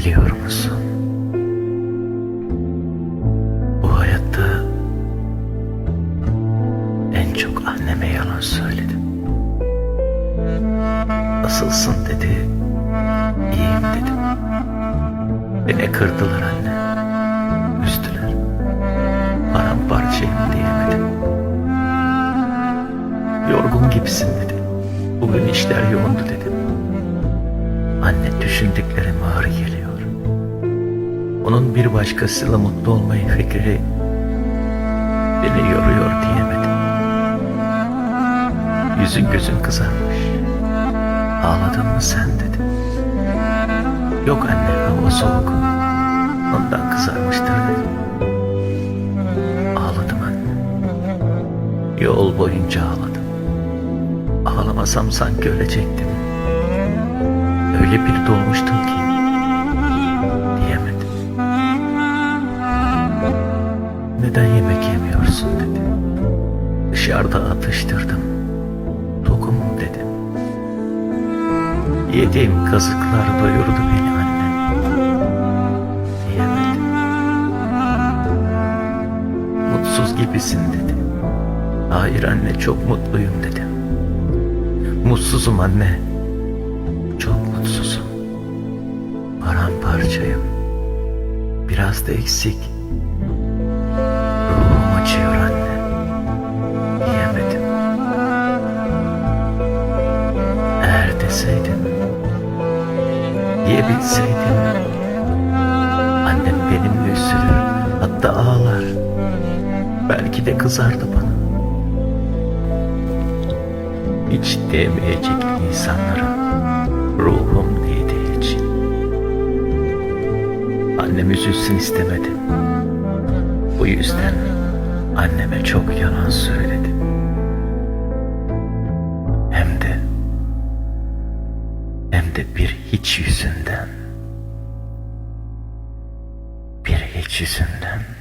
Biliyor musun? Bu hayatta en çok anneme yalan söyledim. Nasılsın dedi. İyiyim dedim. Beni kırdılar anne. Üzdüler. Paramparçayım diyemedim. Yorgun gibisin dedi. Bugün işler yoğundu dedim. Anne düşündüklerim ağır geliyor. Onun bir başkasıyla mutlu olmayı fikri beni yoruyor diyemedim. Yüzün gözün kızarmış. Ağladın mı sen dedi. Yok anne hava soğuk. Ondan kızarmıştır dedim. Ağladım anne. Yol boyunca ağladım. Ağlamasam sanki ölecektim. Öyle bir dolmuştum ki yemek yemiyorsun dedi. Dışarıda atıştırdım. Tokum dedim. Yediğim kazıklar doyurdu beni anne. Diyemedim. Mutsuz gibisin dedi. Hayır anne çok mutluyum dedim. Mutsuzum anne. Çok mutsuzum. Paramparçayım. Biraz da eksik. Deseydim. Diyebilseydim. Annem benimle üzülür. Hatta ağlar. Belki de kızardı bana. Hiç değmeyecek insanlara ruhum değdiği için. Annem üzülsün istemedim. Bu yüzden anneme çok yalan söyledim. De bir hiç yüzünden. Bir hiç yüzünden.